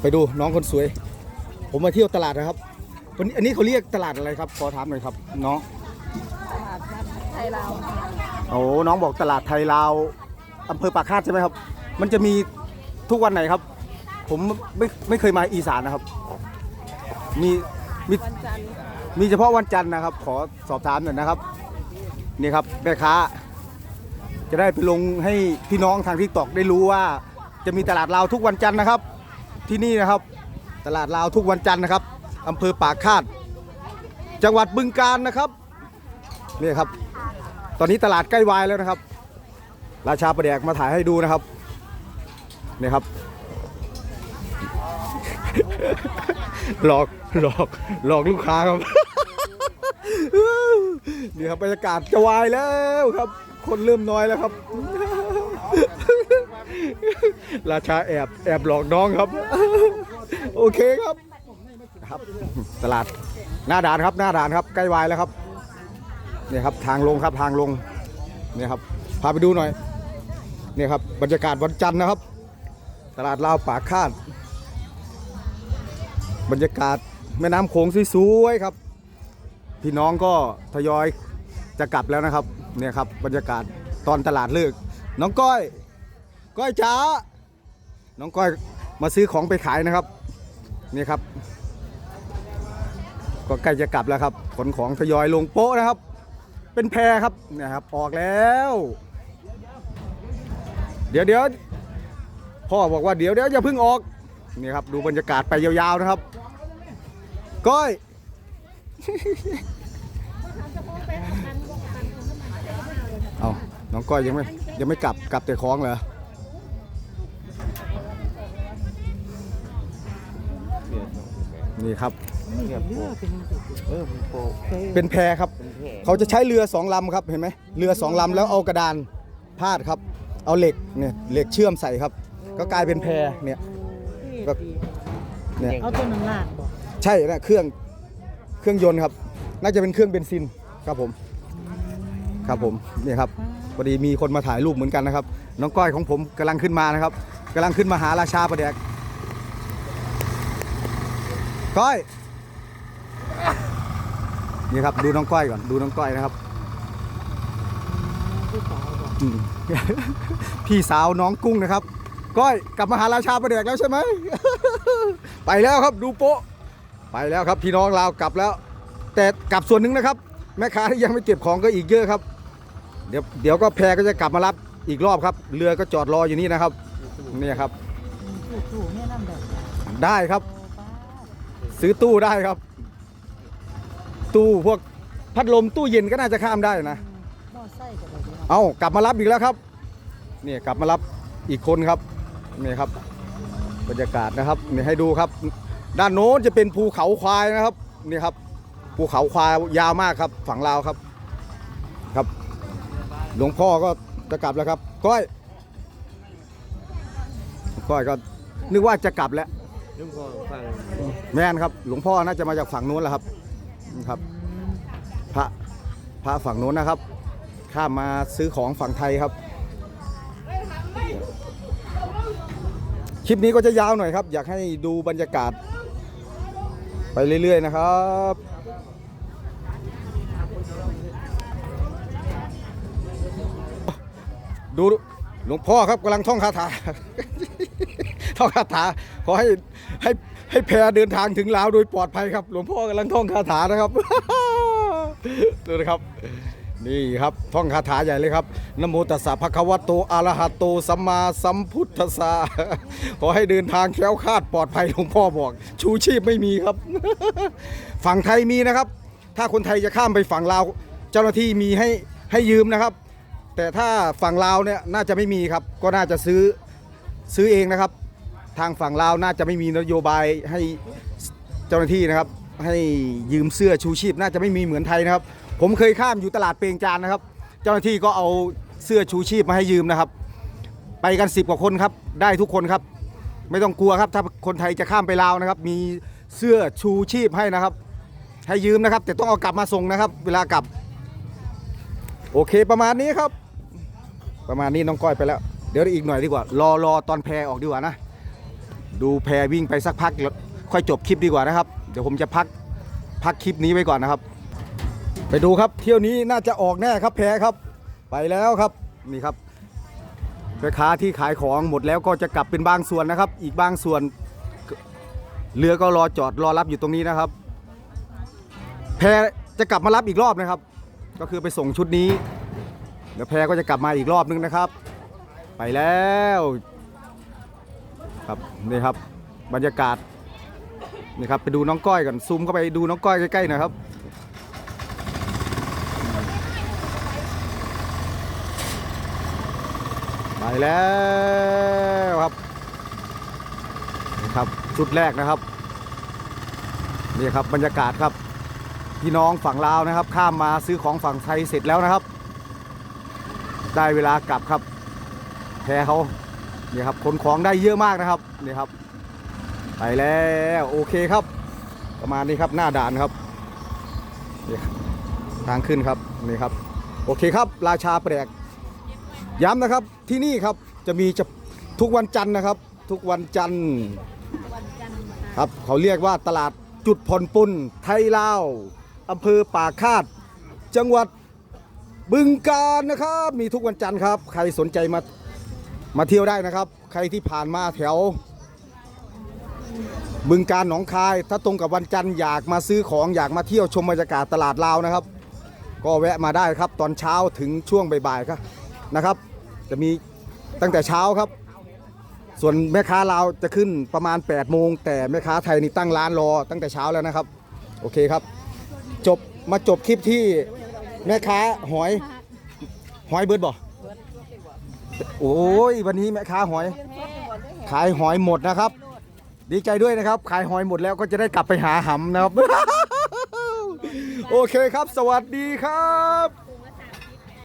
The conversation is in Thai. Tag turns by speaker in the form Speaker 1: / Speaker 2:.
Speaker 1: ไปดูน้องคนสวย ผมมาเที่ยวตลาดนะครับวันนี้อันนี้เขาเรียกตลาดอะไรครับขอถามหน่อยครับน้อง
Speaker 2: ตลาดนัดไทยลาว
Speaker 1: โอ้น้องบอกตลาดไทยลาวอำเภอปากคาดใช่ไหมครับ มันจะมีทุกวันไหนครับ ผมไม่ไม่เคยมาอีสานนะครับ มีมี
Speaker 2: วันจันทร์
Speaker 1: มีเฉพาะวันจันทร์นะครับ ขอสอบถามหน่อยนะครับ นี่ครับแม่ค้า จะได้ไปลงให้พี่น้องทางทิกตอกได้รู้ว่า จะมีตลาดลาวทุกวันจันทร์นะครับ ที่นี่นะครับ ตลาดลาวทุกวันจันทร์นะครับอำเภอปากคาด จังหวัดบึงกาฬนะครับนี่ครับ ตอนนี้ตลาดใกล้วายแล้วนะครับ ราชาประแดกมาถ่ายให้ดูนะครับนี่ครับ หลอกหลอกหลอกลูกค้าครับนี่ครับบรรยากาศจะวายแล้วครับ คนเริ่มน้อยแล้วครับ ราชาแอบแอบหลอกน้องครับ โอเคครับครับตลาดหน้าด่านครับหน้าด่านครับใกล้วายแล้วครับเนี่ยครับทางลงครับทางลงเนี่ยครับพาไปดูหน่อยเนี่ยครับบรรยากาศวันจันทร์นะครับ ตลาดลาวปากคาด บรรยากาศแม่น้ำโขงสวยๆครับ พี่น้องก็ทยอยจะกลับแล้วนะครับเนี่ยครับบรรยากาศตอนตลาดเลิก น้องก้อย ก้อยจ๋า น้องก้อยมาซื้อของไปขายนะครับ นี่ครับ ก็ใกล้จะกลับแล้วครับ ขนของทยอยลงโป๊ะนะครับ เป็นแพรครับเนี่ยครับ ออกแล้ว เดี๋ยวเดี๋ยวพ่อบอกว่าเดี๋ยวเดี๋ยวอย่าเพิ่งออก นี่ครับ ดูบรรยากาศไปยาวๆนะครับ ก้อย น้องก้อยยังไม่ยังไม่กลับกลับแต่คล้องเหรอนี่ครับ
Speaker 3: เออมันโปะ
Speaker 1: เป็นแพครับ
Speaker 3: เป็นแผล
Speaker 1: เขาจะใช้เรือสองลำครับเห็นไหมเรือสองลำแล้วเอากระดานพาดครับ เอาเหล็กเนี่ยเหล็กเชื่อมใส่ครับ ก็กลายเป็นแพเนี่ยก็เนี่ย
Speaker 2: เอาตัวนั้นลากบอก
Speaker 1: ใช่นะเครื่องเครื่องยนต์ครับ น่าจะเป็นเครื่องเบนซินครับผม ครับผมนี่ครับ พอดีมีคนมาถ่ายรูปเหมือนกันนะครับ น้องก้อยของผมกำลังขึ้นมานะครับกำลังขึ้นมาหาราชาประแดกก้อยนี่ครับดูน้องก้อยก่อนดูน้องก้อยนะครับพี่สาวน้องกุ้งนะครับ ก้อยกลับมาหาราชาประแดกแล้วใช่ไหมไปแล้วครับดูโป๊ะไปแล้วครับพี่น้องลาวกลับแล้ว แต่กลับส่วนหนึ่งนะครับ แม่ค้าที่ยังไม่เก็บของก็อีกเยอะครับ เดี๋ยวเดี๋ยวก็แพก็จะกลับมารับอีกรอบครับ เรือก็จอดรออยู่นี่นะครับเนี่ยครับ
Speaker 2: ถูกเนี่ยน้ำแบบ
Speaker 1: ได้ครับ
Speaker 2: โอ้ป้า
Speaker 1: ซื้อตู้ได้ครับ ตู้พวกพัดลมตู้เย็นก็น่าจะข้ามได้นะ
Speaker 2: หม้อไส้กับอะไรเนี่ย
Speaker 1: เอากลับมารับอีกแล้วครับเนี่ยกลับมารับอีกคนครับนี่ครับ บรรยากาศนะครับนี่ให้ดูครับ ด้านโน้นจะเป็นภูเขาควายนะครับนี่ครับ ภูเขาควายยาวมากครับ ฝั่งลาวครับครับ หลวงพ่อก็จะกลับแล้วครับก้อยก้อยก็นึกว่าจะกลับแล้ว
Speaker 3: ลุงพ่อฟัง
Speaker 1: แม่นครับ หลวงพ่อน่าจะมาจากฝั่งโน้นแหละครับครับพระพระฝั่งโน้นนะครับ ข้ามมาซื้อของฝั่งไทยครับ คลิปนี้ก็จะยาวหน่อยครับ อยากให้ดูบรรยากาศ ไปเรื่อยๆนะครับ ดูหลวงพ่อครับกำลังท่องคาถา ท่องคาถาขอให้ให้ให้แพเดินทางถึงลาวโดยปลอดภัยครับ หลวงพ่อกำลังท่องคาถานะครับดูนะครับนี่ครับท่องคาถาใหญ่เลยครับนโมตัสสะภะคะวะโตอะระหะโตสัมมาสัมพุทธัสสะขอให้เดินทางแคล้วคลาดปลอดภัยหลวงพ่อบอก ชูชีพไม่มีครับ ฝั่งไทยมีนะครับ ถ้าคนไทยจะข้ามไปฝั่งลาว เจ้าหน้าที่มีให้ให้ยืมนะครับ แต่ถ้าฝั่งลาวเนี่ยน่าจะไม่มีครับ ก็น่าจะซื้อซื้อเองนะครับ ทางฝั่งลาวน่าจะไม่มีนโยบายให้เจ้าหน้าที่นะครับ ให้ยืมเสื้อชูชีพ น่าจะไม่มีเหมือนไทยนะครับ ผมเคยข้ามอยู่ตลาดเปงจานนะครับ เจ้าหน้าที่ก็เอาเสื้อชูชีพมาให้ยืมนะครับ ไปกันสิบกว่าคนครับ ได้ทุกคนครับ ไม่ต้องกลัวครับ ถ้าคนไทยจะข้ามไปลาวนะครับ มีเสื้อชูชีพให้นะครับ ให้ยืมนะครับ แต่ต้องเอากลับมาส่งนะครับ เวลากลับ โอเคประมาณนี้ครับ ประมาณนี้น้องก้อยไปแล้ว เดี๋ยวอีกหน่อยดีกว่า รอรอตอนแพรออกดีกว่านะ ดูแพวิ่งไปสักพักแล้วค่อยจบคลิปดีกว่านะครับ เดี๋ยวผมจะพักพักคลิปนี้ไว้ก่อนนะครับ ไปดูครับเที่ยวนี้น่าจะออกแน่ครับแพครับ ไปแล้วครับนี่ครับแม่ค้าที่ขายของหมดแล้วก็จะกลับเป็นบางส่วนนะครับ อีกบางส่วนเรือก็รอจอดรอรับอยู่ตรงนี้นะครับ แพจะกลับมารับอีกรอบนะครับ ก็คือไปส่งชุดนี้เดี๋ยวแพก็จะกลับมาอีกรอบนึงนะครับ ไปแล้วครับนี่ครับบรรยากาศนี่ครับไปดูน้องก้อยก่อนซูมเข้าไปดูน้องก้อยใกล้ๆหนะครับไปแล้วครับนี่ครับชุดแรกนะครับนี่ครับบรรยากาศครับ พี่น้องฝั่งลาวนะครับ ข้ามมาซื้อของฝั่งไทยเสร็จแล้วนะครับ ได้เวลากลับครับแพเขาเนี่ยครับขนของได้เยอะมากนะครับเนี่ยครับ ไปแล้วโอเคครับ ประมาณนี้ครับหน้าด่านครับนี่ทางขึ้นครับนี่ครับ โอเคครับ ราชาแปลกย้ำนะครับที่นี่ครับจะมีจะทุกวันจันทร์นะครับ ทุกวันจันทร์ครับเขาเรียกว่าตลาดจุดผ่อนปุนไทยลาว อำเภอป่าคาด จังหวัดบึงกาฬนะครับ มีทุกวันจันทร์ครับ ใครสนใจมามาเที่ยวได้นะครับ ใครที่ผ่านมาแถว บึงการหนองคาย ถ้าตรงกับวันจันทร์อยากมาซื้อของอยากมาเที่ยวชมบรรยากาศตลาดลาวนะครับ ก็แวะมาได้ครับตอนเช้าถึงช่วงบ่ายๆครับนะครับ จะมีตั้งแต่เช้าครับ ส่วนแม่ค้าลาวจะขึ้นประมาณ8โมงแต่แม่ค้าไทยนี่ตั้งร้านรอตั้งแต่เช้าแล้วนะครับ โอเคครับ จบมาจบคลิปที่แม่ค้าหอย หอยเบิร์ดบ่โอ้ยวันนี้แม่ค้าหอย ขายหอยหมดนะครับ ดีใจด้วยนะครับ ขายหอยหมดแล้วก็จะได้กลับไปหาหำนะครับ โอเคครับ สวัสดีครับ